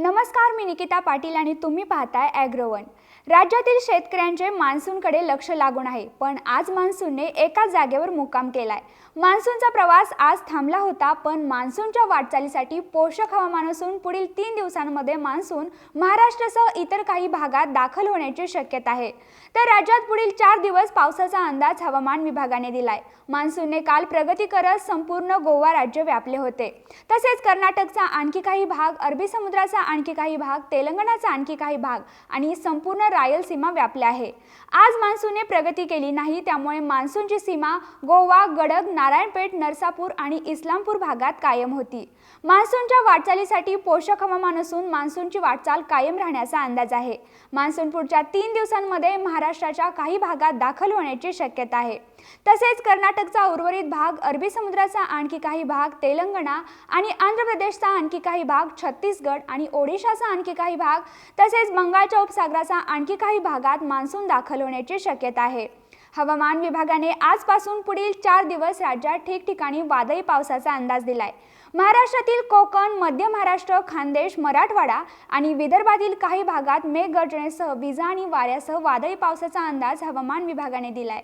नमस्कार मी निकिता पाटील आणि तुम्ही पाहताय ॲग्रोवन राज्यातील शेतकऱ्यांचे मान्सूनकडे लक्ष लागून आहे पण आज मान्सूनने एकाच जागेवर मुक्काम केलाय. मान्सूनचा प्रवास आज थांबला होता पण मान्सूनच्या वाटचालीसाठी पोषक हवामान असून पुढील तीन दिवसांमध्ये मान्सून महाराष्ट्रासह इतर काही भागात दाखल होण्याची शक्यता आहे. तर राज्यात पुढील चार दिवस पावसाचा अंदाज हवामान विभागाने दिलाय. मान्सूनने काल प्रगती करत संपूर्ण गोवा राज्य व्यापले होते. तसेच कर्नाटकचा आणखी काही भाग अरबी समुद्राचा आणखी काही भाग तेलंगणाचा आणखी काही भाग आणि संपूर्ण रायलसीमा व्यापल्या आहे. आज मान्सूनने प्रगती केली नाही त्यामुळे मान्सूनची सीमा गोवा गडग नारायणपेठ नरसापूर आणि इस्लामपूर भागात कायम होती. मान्सूनच्या वाटचालीसाठी पोषक हवामान असून मान्सूनची वाटचाल कायम राहण्याचा अंदाज आहे. मान्सून पुढच्या तीन दिवसांमध्ये महाराष्ट्राच्या काही भागात दाखल होण्याची शक्यता आहे. तसेच कर्नाटकचा उर्वरित भाग अरबी समुद्राचा आणखी काही भाग तेलंगणा आणि आंध्र प्रदेशचा आणखी काही भाग छत्तीसगड आणि ओडिशाचा आणखी काही भाग तसेच बंगालच्या उपसागराचा आणखी काही भागात मान्सून दाखल होण्याची शक्यता आहे. हवामान विभागाने आजपासून पुढील चार दिवस राज्यात ठिकठिकाणी वादळी पावसाचा अंदाज दिलाय. महाराष्ट्रातील कोकण मध्य महाराष्ट्र खानदेश मराठवाडा आणि विदर्भातील काही भागात मेघगर्जनेसह विजा आणि वाऱ्यासह वादळी पावसाचा अंदाज हवामान विभागाने दिलाय.